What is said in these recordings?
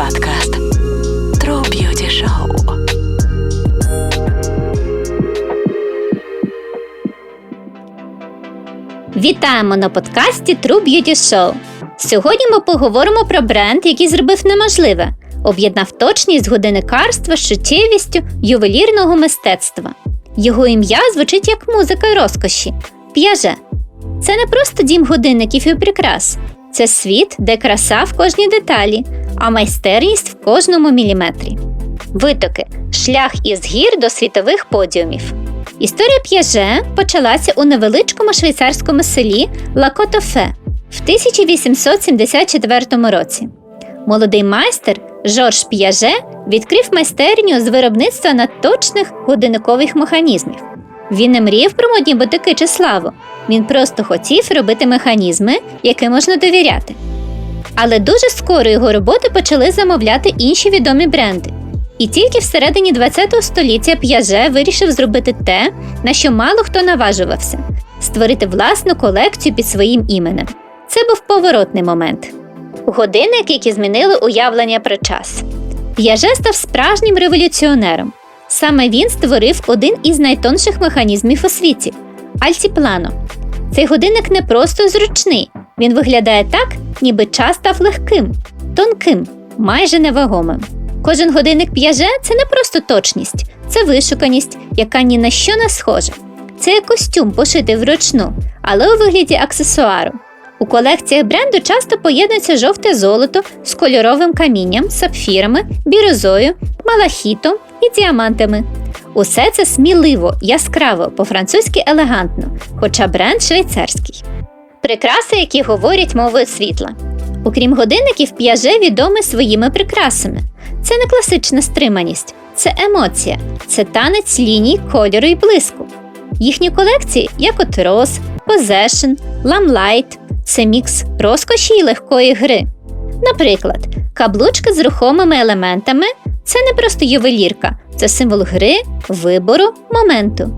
Подкаст True Beauty Show. Вітаємо на подкасті True Beauty Show. Сьогодні ми поговоримо про бренд, який зробив неможливе, об'єднав точність годинникарства з чуттєвістю ювелірного мистецтва. Його ім'я звучить як музика розкоші п'яже. Це не просто дім годинників і прикрас, це світ, де краса в кожній деталі, а майстерність в кожному міліметрі. Витоки шлях із гір до світових подіумів. Історія п'яже почалася у невеличкому швейцарському селі Лакотофе в 1874 році. Молодий майстер Жорж П'яже відкрив майстерню з виробництва надточних годинникових механізмів. Він не мріяв про модні бутики чи славу. Він просто хотів робити механізми, яким можна довіряти. Але дуже скоро його роботи почали замовляти інші відомі бренди. І тільки всередині ХХ століття П'яже вирішив зробити те, на що мало хто наважувався створити власну колекцію під своїм іменем. Це був поворотний момент. Годинники, які змінили уявлення про час. П'яже став справжнім революціонером. Саме він створив один із найтонших механізмів у світі альтіплано. Цей годинник не просто зручний, він виглядає так, ніби час став легким, тонким, майже невагомим. Кожен годинник п'яже це не просто точність, це вишуканість, яка ні на що не схожа. Це як костюм пошитий вручну, але у вигляді аксесуару. У колекціях бренду часто поєднується жовте золото з кольоровим камінням, сапфірами, бірозою, малахітом і діамантами. Усе це сміливо, яскраво, по-французьки елегантно, хоча бренд швейцарський. Прикраси, які говорять мовою світла. Окрім годинників, п'яже відомий своїми прикрасами. Це не класична стриманість, це емоція, це танець ліній, кольору і блиску. Їхні колекції, як от Rose, Possession, Lamplight – це мікс розкоші і легкої гри. Наприклад, каблучка з рухомими елементами це не просто ювелірка, це символ гри, вибору, моменту.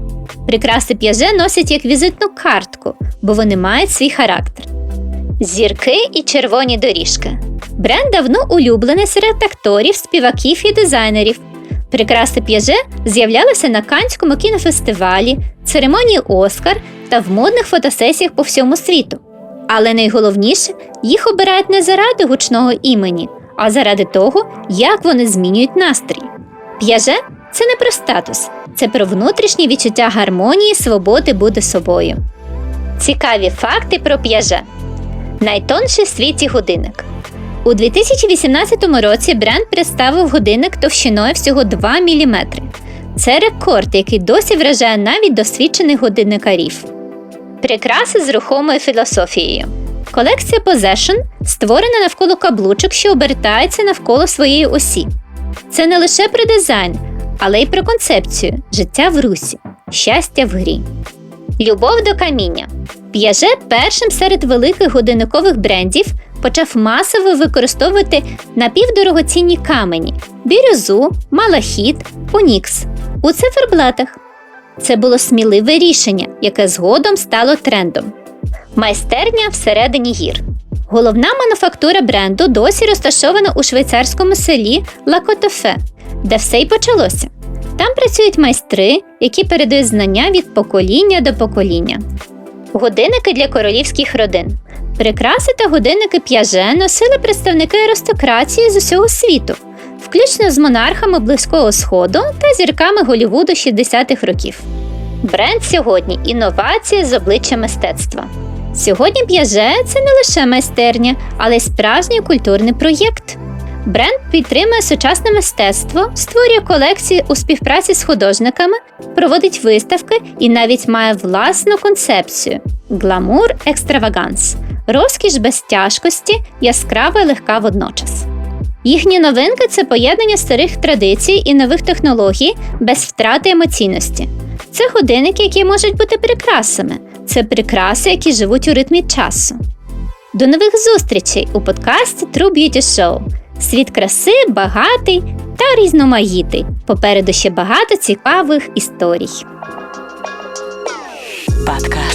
Прикраси п'яже носять як візитну картку, бо вони мають свій характер. Зірки і червоні доріжки. Бренд давно улюблений серед акторів, співаків і дизайнерів. Прикраси п'яже з'являлися на Канському кінофестивалі, церемонії Оскар та в модних фотосесіях по всьому світу. Але найголовніше, їх обирають не заради гучного імені, а заради того, як вони змінюють настрій. П'яже це не про статус, це про внутрішнє відчуття гармонії, свободи бути собою. Цікаві факти про п'яже. Найтонший в світі годинник. У 2018 році бренд представив годинник товщиною всього 2 мм. Це рекорд, який досі вражає навіть досвідчених годинникарів. Прикраси з рухомою філософією. Колекція Possession створена навколо каблучок, що обертаються навколо своєї осі. Це не лише про дизайн, але й про концепцію життя в русі, щастя в грі. Любов до каміння. П'яже першим серед великих годинникових брендів почав масово використовувати напівдорогоцінні камені бірюзу, малахіт, онікс у циферблатах. Це було сміливе рішення, яке згодом стало трендом. Майстерня всередині гір. Головна мануфактура бренду досі розташована у швейцарському селі Лакотофе, де все й почалося. Там працюють майстри, які передають знання від покоління до покоління. Годинники для королівських родин. Прикраси та годинники п'яже носили представники аристократії з усього світу, включно з монархами Близького Сходу та зірками Голівуду 60-х років. Бренд сьогодні інновація з обличчя мистецтва. Сьогодні п'яже це не лише майстерня, але й справжній культурний проєкт. Бренд підтримує сучасне мистецтво, створює колекції у співпраці з художниками, проводить виставки і навіть має власну концепцію гламур екстраваганс, розкіш без тяжкості, яскрава і легка водночас. Їхні новинки це поєднання старих традицій і нових технологій без втрати емоційності. Це годинники, які можуть бути прикрасами, це прикраси, які живуть у ритмі часу. До нових зустрічей у подкасті True Beauty Show. Світ краси багатий та різноманітний. Попереду ще багато цікавих історій. Подкаст